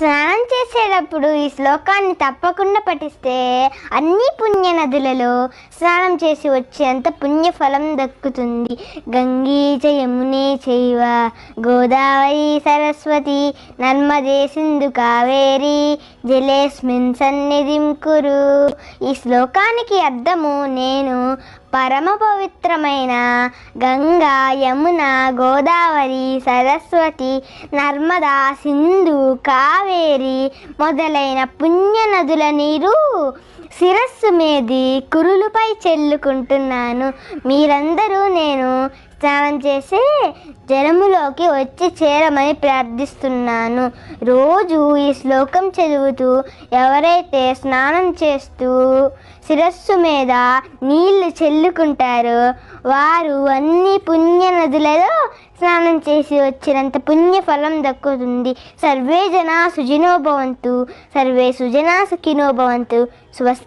స్నానం చేసేటప్పుడు ఈ శ్లోకాన్ని తప్పకుండా పఠిస్తే అన్ని పుణ్య నదులలో స్నానం చేసి వచ్చేంత పుణ్యఫలం దక్కుతుంది. గంగే చ యమునే చైవ గోదావరి సరస్వతి నర్మదే సింధు కావేరి జలేస్మిన్ సన్నిధిం కురు. ఈ శ్లోకానికి అర్థము నేను పరమ పవిత్రమైన గంగా యమున గోదావరి సరస్వతి నర్మదా సింధు కావేరి మొదలైన పుణ్య నదుల నీరు శిరస్సు మీది కురులపై చెల్లుకుంటున్నాను. మీరందరూ నేను స్నానం చేసే జలములోకి వచ్చి చేరమని ప్రార్థిస్తున్నాను. రోజు ఈ శ్లోకం చదువుతూ ఎవరైతే స్నానం చేస్తూ శిరస్సు మీద నీళ్ళు చెల్లుకుంటారో వారు అన్ని పుణ్య నదులలో స్నానం చేసి వచ్చినంత పుణ్య ఫలం దక్కుతుంది. సర్వే జనా సుజినో భవంతు సర్వే సుజనా సుఖినో భవంతు. స్వస్తి